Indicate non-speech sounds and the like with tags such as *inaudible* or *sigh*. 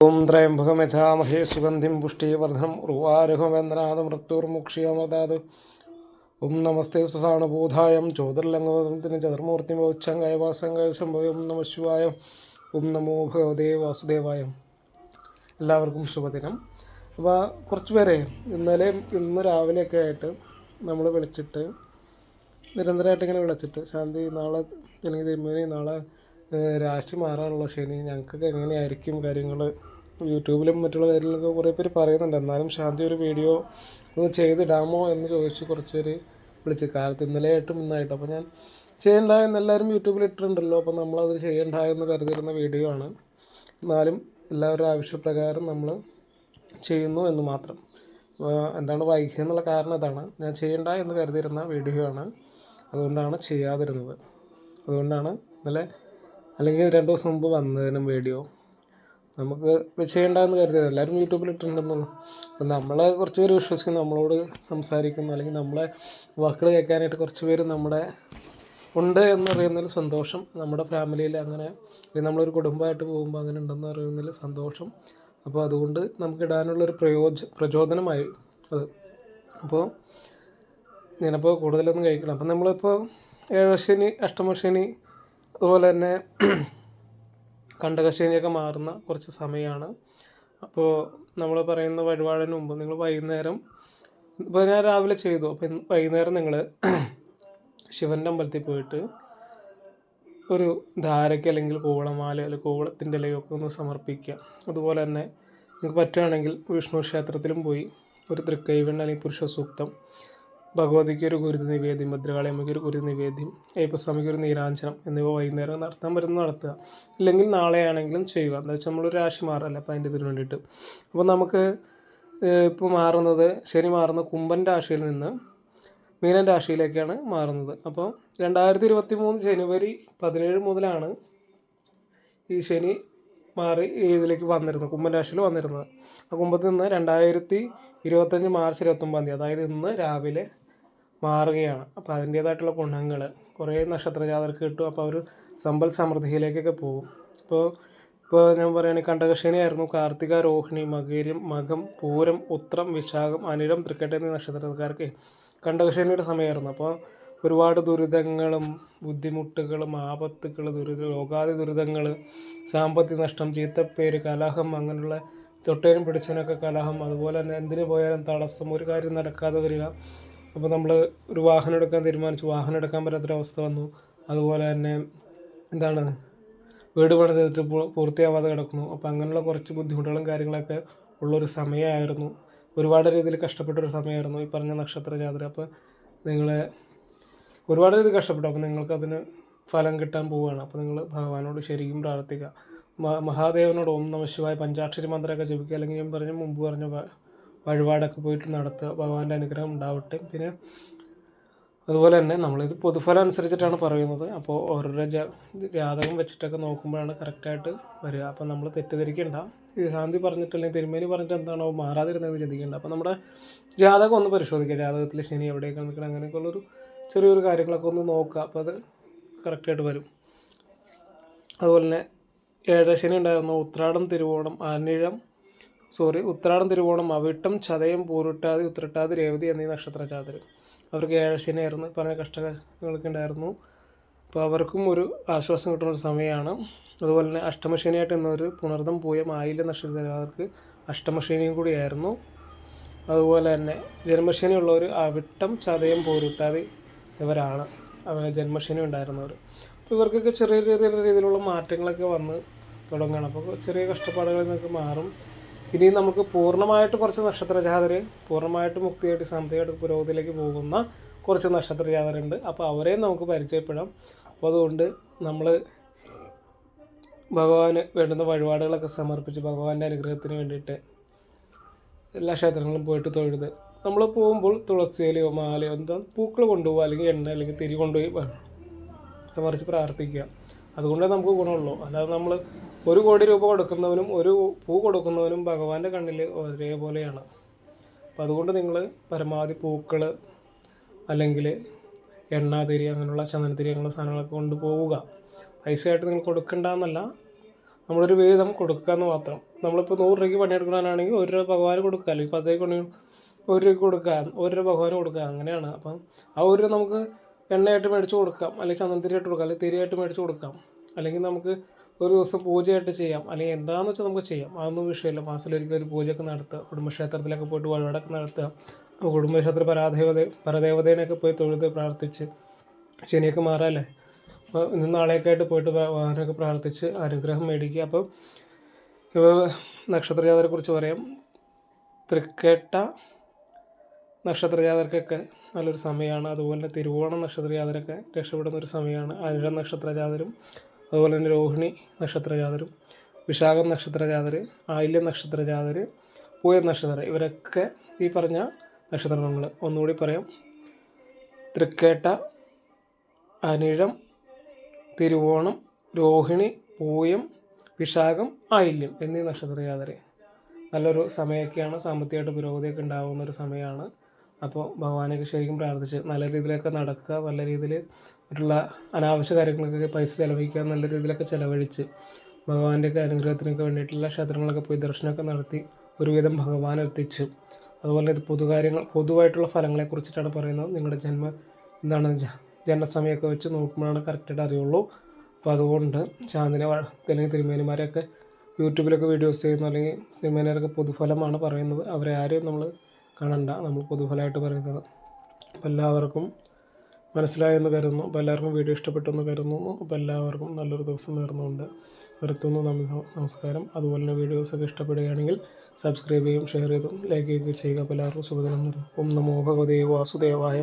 ഓം ത്രയംബകമഥാമഹേ സുഗന്ധിം പുഷ്ടിവർദ്ധനം ഉർവാരുഹമേന്ദ്രനാഥമൃത്യുർമുക്ഷിയമതാത് ഓം നമസ്തേ സുസാണുഭൂതായം ചോദർലംഗത്തിന് ചതുർമൂർത്തി മോക്ഷങ്കായ വാസങ്കായ ശംഭവം നമ ശിവായ. ഓം നമോ ഭഗവതേ വാസുദേവായം. എല്ലാവർക്കും ശുഭദിനം. അപ്പോൾ കുറച്ച് പേരെ ഇന്നലെ ഇന്ന് രാവിലെയൊക്കെ ആയിട്ട് നമ്മൾ വിളിച്ചിട്ട് നിരന്തരമായിട്ട് ഇങ്ങനെ വിളിച്ചിട്ട് ശാന്തി നാളെ അല്ലെങ്കിൽ തിരുമേനി നാളെ രാശി മാറാനുള്ള ശനി ഞങ്ങൾക്കൊക്കെ എങ്ങനെയായിരിക്കും കാര്യങ്ങൾ യൂട്യൂബിലും മറ്റുള്ള കാര്യങ്ങളിലൊക്കെ കുറേ പേര് പറയുന്നുണ്ട്. എന്നാലും ശാന്തി ഒരു വീഡിയോ ഒന്ന് ചെയ്തിടാമോ എന്ന് ചോദിച്ച് കുറച്ച് പേര് വിളിച്ച്. കാലത്ത് ഇന്നലെയായിട്ടും ഇന്നായിട്ടും. അപ്പോൾ ഞാൻ ചെയ്യണ്ട എന്ന് എല്ലാവരും യൂട്യൂബിൽ ഇട്ടിട്ടുണ്ടല്ലോ. അപ്പോൾ നമ്മളത് ചെയ്യണ്ട എന്ന് കരുതിയിരുന്ന വീഡിയോ ആണ്. എന്നാലും എല്ലാവരുടെ ആവശ്യപ്രകാരം നമ്മൾ ചെയ്യുന്നു എന്ന് മാത്രം. എന്താണ് വൈകിയത് എന്നുള്ള കാരണം ഇതാണ്. ഞാൻ ചെയ്യണ്ട എന്ന് കരുതിയിരുന്ന വീഡിയോ ആണ്. അതുകൊണ്ടാണ് ചെയ്യാതിരുന്നത്. അതുകൊണ്ടാണ് ഇന്നലെ അല്ലെങ്കിൽ രണ്ട് ദിവസം മുമ്പ് വന്നതിനും വീഡിയോ നമുക്ക് ചെയ്യേണ്ടതെന്ന് കരുതിയത് എല്ലാവരും യൂട്യൂബിൽ ഇട്ടിട്ടുണ്ടെന്നുള്ളൂ. അപ്പം നമ്മളെ കുറച്ച് പേര് വിശ്വസിക്കുന്നു നമ്മളോട് സംസാരിക്കുന്നു അല്ലെങ്കിൽ നമ്മളെ വാക്കുകൾ കേൾക്കാനായിട്ട് കുറച്ച് പേര് നമ്മുടെ ഉണ്ട് എന്ന് അറിയുന്നതിൽ സന്തോഷം. നമ്മുടെ ഫാമിലിയിൽ അങ്ങനെ നമ്മളൊരു കുടുംബമായിട്ട് പോകുമ്പോൾ അങ്ങനെ ഉണ്ടെന്ന് അറിയുന്നതിൽ സന്തോഷം. അപ്പോൾ അതുകൊണ്ട് നമുക്ക് ഇടാനുള്ളൊരു പ്രയോജ പ്രചോദനമായി അത്. അപ്പോൾ ഞാനപ്പോൾ കൂടുതലൊന്നും കഴിക്കണം അപ്പം നമ്മളിപ്പോൾ ഏഴശനി അഷ്ടമശനി അതുപോലെ തന്നെ *clears throat* കണ്ടകശേനിയൊക്കെ മാറുന്ന കുറച്ച് സമയമാണ്. അപ്പോൾ നമ്മൾ പറയുന്ന വഴിപാടിന് മുമ്പ് നിങ്ങൾ വൈകുന്നേരം ഇപ്പോൾ ഞാൻ രാവിലെ ചെയ്തു. അപ്പം വൈകുന്നേരം നിങ്ങൾ *clears throat* ശിവന്റെ അമ്പലത്തിൽ പോയിട്ട് ഒരു ധാരയ്ക്ക് അല്ലെങ്കിൽ കോവളമാല അല്ലെങ്കിൽ കോവളത്തിന്റെ ഇലയൊക്കെ ഒന്ന് സമർപ്പിക്കുക. അതുപോലെ തന്നെ നിങ്ങൾക്ക് പറ്റുകയാണെങ്കിൽ വിഷ്ണു ക്ഷേത്രത്തിലും പോയി ഒരു തൃക്കൈവെണ്ണ അല്ലെങ്കിൽ പുരുഷ സൂക്തം ഭഗവതിക്ക് ഒരു ഗുരുതി നിവേദ്യം ഭദ്രകാളിയമ്മയ്ക്ക് ഒരു ഗുരുതി നിവേദ്യം അയ്യപ്പസ്വാമിക്ക് ഒരു നീരാഞ്ചനം എന്നിവ വൈകുന്നേരം നടത്താൻ പറ്റുന്ന നടത്തുക. ഇല്ലെങ്കിൽ നാളെയാണെങ്കിലും ചെയ്യുക. എന്താ വെച്ചാൽ നമ്മളൊരു രാശി മാറല്ല അപ്പോൾ അതിന്റെ ഇതിന് വേണ്ടിയിട്ട്. അപ്പോൾ നമുക്ക് ഇപ്പോൾ മാറുന്നത് ശനി മാറുന്ന കുംഭൻ രാശിയിൽ നിന്ന് മീനൻ രാശിയിലേക്കാണ് മാറുന്നത്. അപ്പോൾ രണ്ടായിരത്തി ഇരുപത്തി മൂന്ന് ജനുവരി പതിനേഴ് മുതലാണ് ഈ ശനി മാറി ഇതിലേക്ക് വന്നിരുന്നത് കുംഭൻ രാശിയിൽ വന്നിരുന്നത്. ആ കുംഭത്തിൽ നിന്ന് രണ്ടായിരത്തി ഇരുപത്തഞ്ച് മാർച്ച് ഇരുപത്തൊമ്പതാം തീയതി അതായത് ഇന്ന് രാവിലെ മാറുകയാണ്. അപ്പോൾ അതിന്റേതായിട്ടുള്ള ഗുണങ്ങൾ കുറേ നക്ഷത്ര ജാതർക്ക് കിട്ടും. അപ്പോൾ അവർ സമ്പൽ സമൃദ്ധിയിലേക്കൊക്കെ പോകും. ഇപ്പോൾ ഇപ്പോൾ ഞാൻ പറയുകയാണെങ്കിൽ കണ്ടകശനിയായിരുന്നു. കാർത്തിക രോഹിണി മകേര്യം മകം പൂരം ഉത്രം വിശാഖം അനിഴം തൃക്കട്ട എന്നീ നക്ഷത്രക്കാർക്ക് കണ്ടകശനിയുടെ സമയമായിരുന്നു. അപ്പോൾ ഒരുപാട് ദുരിതങ്ങളും ബുദ്ധിമുട്ടുകളും ആപത്തുകൾ ദുരിത രോഗാതി ദുരിതങ്ങൾ സാമ്പത്തിക നഷ്ടം ചീത്തപ്പേര് കലഹം അങ്ങനെയുള്ള തൊട്ടേനും പിടിച്ചതിനൊക്കെ കലഹം അതുപോലെ തന്നെ എന്തിനു പോയാലും തടസ്സം ഒരു കാര്യം നടക്കാതെ വരിക അപ്പോൾ നമ്മൾ ഒരു വാഹനം എടുക്കാൻ തീരുമാനിച്ചു. വാഹനം എടുക്കാൻ പറ്റാത്തൊരവസ്ഥ വന്നു. അതുപോലെ തന്നെ എന്താണ്? വീട് പണി ചെയ്തിട്ട് പൂർത്തിയാവാതെ കിടക്കുന്നു. അപ്പോൾ അങ്ങനെയുള്ള കുറച്ച് ബുദ്ധിമുട്ടുകളും കാര്യങ്ങളൊക്കെ ഉള്ളൊരു സമയമായിരുന്നു ഒരുപാട് രീതിയിൽ കഷ്ടപ്പെട്ട ഒരു സമയമായിരുന്നു ഈ പറഞ്ഞ നക്ഷത്ര ജാതര അപ്പോൾ നിങ്ങളെ ഒരുപാട് രീതിയിൽ കഷ്ടപ്പെട്ടു. അപ്പോൾ നിങ്ങൾക്ക് അതിന് ഫലം കിട്ടാൻ പോവുകയാണ്. അപ്പോൾ നിങ്ങൾ ഭഗവാനോട് ശരിക്കും പ്രാർത്ഥിക്കുക. മഹാദേവനോട് ഓം നമ ശിവായ പഞ്ചാക്ഷരി മന്ത്രമൊക്കെ ജപിക്കുക. അല്ലെങ്കിൽ ഞാൻ പറഞ്ഞ മുമ്പ് പറഞ്ഞ വഴിപാടൊക്കെ പോയിട്ട് നടത്തുക ഭഗവാന്റെ അനുഗ്രഹം ഉണ്ടാവട്ടെ. പിന്നെ അതുപോലെ തന്നെ നമ്മളിത് പൊതുഫലം അനുസരിച്ചിട്ടാണ് പറയുന്നത്. അപ്പോൾ ഓരോരോ ജാതകം വെച്ചിട്ടൊക്കെ നോക്കുമ്പോഴാണ് കറക്റ്റായിട്ട് വരിക. അപ്പോൾ നമ്മൾ തെറ്റിദ്ധരിക്കേണ്ട. ശാന്തി പറഞ്ഞിട്ടില്ലെങ്കിൽ തിരുമേനി പറഞ്ഞിട്ട് എന്താണോ മാറാതിരുന്നതെന്ന് ചിന്തിക്കേണ്ട. അപ്പോൾ നമ്മുടെ ജാതകം ഒന്ന് പരിശോധിക്കുക ജാതകത്തിൽ ശനി എവിടെയൊക്കെ നിൽക്കണം അങ്ങനെയൊക്കെയുള്ളൊരു ചെറിയൊരു കാര്യങ്ങളൊക്കെ ഒന്ന് നോക്കുക. അപ്പോൾ അത് കറക്റ്റായിട്ട് വരും. അതുപോലെ തന്നെ ഏഴശനി ഉണ്ടായിരുന്നു. ഉത്രാടം തിരുവോണം അനിഴം സോറി ഉത്രാടം തിരുവോണം അവിട്ടം ചതയം പൂരുട്ടാതി ഉത്രട്ടാതി രേവതി എന്നീ നക്ഷത്ര ജാതര് അവർക്ക് ഏഴശനിയായിരുന്നു പല കഷ്ടങ്ങളൊക്കെ ഉണ്ടായിരുന്നു. അപ്പോൾ അവർക്കും ഒരു ആശ്വാസം കിട്ടുന്ന ഒരു സമയമാണ്. അതുപോലെ തന്നെ അഷ്ടമശനിയായിട്ട് ഇന്നൊരു പുണർദം പൂയ നക്ഷത്ര നക്ഷത്രക്കാർക്ക് അഷ്ടമശനിയും കൂടിയായിരുന്നു അതുപോലെ തന്നെ ജന്മശനി ഉള്ളവർ അവിട്ടം ചതയം പോരുട്ടാതി ഇവരാണ്. ജന്മശനി ഉണ്ടായിരുന്നവർ അപ്പോൾ ഇവർക്കൊക്കെ ചെറിയ ചെറിയ രീതിയിലുള്ള മാറ്റങ്ങളൊക്കെ വന്ന് തുടങ്ങണം. അപ്പോൾ ചെറിയ കഷ്ടപ്പാടുകളിൽ നിന്നൊക്കെ മാറും. ഇനി നമുക്ക് പൂർണമായിട്ട് കുറച്ച് നക്ഷത്ര ജാതര് പൂർണമായിട്ട് മുക്തിയായിട്ട് സാമ്പത്തികമായിട്ട് പുരോഗതിയിലേക്ക് പോകുന്ന കുറച്ച് നക്ഷത്ര ജാതരുണ്ട്. അപ്പോൾ അവരെയും നമുക്ക് പരിചയപ്പെടാം. അപ്പോൾ അതുകൊണ്ട് നമ്മൾ ഭഗവാന് വേണ്ടുന്ന വഴിപാടുകളൊക്കെ സമർപ്പിച്ച് ഭഗവാന്റെ അനുഗ്രഹത്തിന് വേണ്ടിയിട്ട് എല്ലാ ക്ഷേത്രങ്ങളിലും പോയിട്ട് തൊഴുത് നമ്മൾ പോകുമ്പോൾ തുളസിയിലയോ മാലയോ എന്താ പൂക്കൾ കൊണ്ടുപോകുക അല്ലെങ്കിൽ എണ്ണ അല്ലെങ്കിൽ തിരി കൊണ്ടുപോയി സമർപ്പിച്ച് പ്രാർത്ഥിക്കുക. അതുകൊണ്ടേ നമുക്ക് ഗുണമുള്ളൂ. അല്ലാതെ നമ്മൾ ഒരു കോടി രൂപ കൊടുക്കുന്നവനും ഒരു പൂ കൊടുക്കുന്നവനും ഭഗവാന്റെ കണ്ണിൽ ഒരേപോലെയാണ്. അപ്പോൾ അതുകൊണ്ട് നിങ്ങൾ പരമാവധി പൂക്കൾ അല്ലെങ്കിൽ എണ്ണാതിരി അങ്ങനെയുള്ള ചന്ദനത്തിരി അങ്ങനെയുള്ള സാധനങ്ങളൊക്കെ കൊണ്ടുപോവുക പൈസയായിട്ട് നിങ്ങൾ കൊടുക്കണ്ടെന്നല്ല. നമ്മളൊരു വേദം കൊടുക്കുക എന്ന് മാത്രം. നമ്മളിപ്പോൾ നൂറ് രൂപയ്ക്ക് പണിയെടുക്കണമെന്നാണെങ്കിൽ ഒരു രൂപ ഭഗവാന് കൊടുക്കുക. അല്ലെങ്കിൽ പത്തേക്ക് പണി ഒരു രൂപയ്ക്ക് കൊടുക്കുക. ഒരു രൂപ ഭഗവാന് കൊടുക്കുക. അങ്ങനെയാണ്. അപ്പം ആ ഒരു നമുക്ക് എണ്ണയായിട്ട് മേടിച്ച് കൊടുക്കാം. അല്ലെങ്കിൽ ചന്ദനത്തിരിയായിട്ട് കൊടുക്കാം. അല്ലെങ്കിൽ തിരിയായിട്ട് മേടിച്ച് കൊടുക്കാം. അല്ലെങ്കിൽ നമുക്ക് ഒരു ദിവസം പൂജയായിട്ട് ചെയ്യാം. അല്ലെങ്കിൽ എന്താണെന്ന് വെച്ചാൽ നമുക്ക് ചെയ്യാം. അതൊന്നും വിഷയമില്ല. മാസത്തിലൊരിക്കൽ ഒരു പൂജയൊക്കെ നടത്തുക. കുടുംബക്ഷേത്രത്തിലൊക്കെ പോയിട്ട് വഴിപാടൊക്കെ നടത്തുക. കുടുംബക്ഷേത്ര പരാദേവത പരദേവതേനെയൊക്കെ പോയി തൊഴുത് പ്രാർത്ഥിച്ച് ശനിയൊക്കെ മാറാല്ലേ? അപ്പോൾ ഇന്ന് നാളെയൊക്കെ ആയിട്ട് പോയിട്ട് ഭഗവാനൊക്കെ പ്രാർത്ഥിച്ച് അനുഗ്രഹം മേടിക്കുക. അപ്പം ഇവ നക്ഷത്രജാതരെക്കുറിച്ച് പറയാം. തൃക്കേട്ട നക്ഷത്രജാതർക്കൊക്കെ നല്ലൊരു സമയമാണ്. അതുപോലെ തന്നെ തിരുവോണം നക്ഷത്രജാതരൊക്കെ രക്ഷപ്പെടുന്ന ഒരു സമയമാണ്. അനിഴ നക്ഷത്രജാതരും അതുപോലെ തന്നെ രോഹിണി നക്ഷത്രജാതരും വിശാഖം നക്ഷത്രജാതർ ആയില്യം നക്ഷത്രജാതർ പൂയ നക്ഷത്ര ഇവരൊക്കെ ഈ പറഞ്ഞ നക്ഷത്രങ്ങൾ ഒന്നുകൂടി പറയാം. തൃക്കേട്ട അനിഴം തിരുവോണം രോഹിണി പൂയം വിശാഖം ആയില്യം എന്നീ നക്ഷത്രജാതരെ. നല്ലൊരു സമയമൊക്കെയാണ് സാമ്പത്തികമായിട്ട് പുരോഗതിയൊക്കെ ഉണ്ടാകുന്ന ഒരു സമയമാണ്. അപ്പോൾ ഭഗവാനൊക്കെ ശരിക്കും പ്രാർത്ഥിച്ച് നല്ല രീതിയിലൊക്കെ നടക്കുക നല്ല രീതിയിൽ മറ്റുള്ള അനാവശ്യ കാര്യങ്ങൾക്കൊക്കെ പൈസ ചിലവഴിക്കുക നല്ല രീതിയിലൊക്കെ ചിലവഴിച്ച് ഭഗവാന്റെയൊക്കെ അനുഗ്രഹത്തിനൊക്കെ വേണ്ടിയിട്ടുള്ള ക്ഷേത്രങ്ങളൊക്കെ പോയി ദർശനമൊക്കെ നടത്തി ഒരുവിധം ഭഗവാൻ എത്തിച്ചു. അതുപോലെ ഇത് പൊതുകാര്യങ്ങൾ പൊതുവായിട്ടുള്ള ഫലങ്ങളെ കുറിച്ചിട്ടാണ് പറയുന്നത്. നിങ്ങളുടെ ജന്മ എന്താണ് ജനസമയമൊക്കെ വെച്ച് നോക്കുമ്പോഴാണ് കറക്റ്റായിട്ട് അറിയുള്ളൂ. അപ്പോൾ അതുകൊണ്ട് ചാന്ദിനെ അല്ലെങ്കിൽ തിരുമേനിമാരെയൊക്കെ യൂട്യൂബിലൊക്കെ വീഡിയോസ് ചെയ്യുന്നു അല്ലെങ്കിൽ തിരുമേനിമാരൊക്കെ പൊതുഫലമാണ് പറയുന്നത്. അവരെ ആരെയും നമ്മൾ കാണണ്ട നമ്മൾ പൊതുഫലമായിട്ട് പറയുന്നത്. അപ്പോൾ എല്ലാവർക്കും മനസ്സിലായെന്ന് കരുതുന്നു. അപ്പോൾ എല്ലാവർക്കും വീഡിയോ ഇഷ്ടപ്പെട്ടെന്ന് കരുതുന്നു. അപ്പോൾ എല്ലാവർക്കും നല്ലൊരു ദിവസം നേർന്നുകൊണ്ട് നിർത്തുന്നു. നന്ദി നമസ്കാരം. അതുപോലെ തന്നെ വീഡിയോസൊക്കെ ഇഷ്ടപ്പെടുകയാണെങ്കിൽ സബ്സ്ക്രൈബ് ചെയ്യും ഷെയർ ചെയ്തും ലൈക്ക് ചെയ്യുകയും ചെയ്യുക. അപ്പോൾ എല്ലാവർക്കും ശുഭദിനം നേരുന്നു ഓം നമോ ഭഗവതേ വാസുദേവായ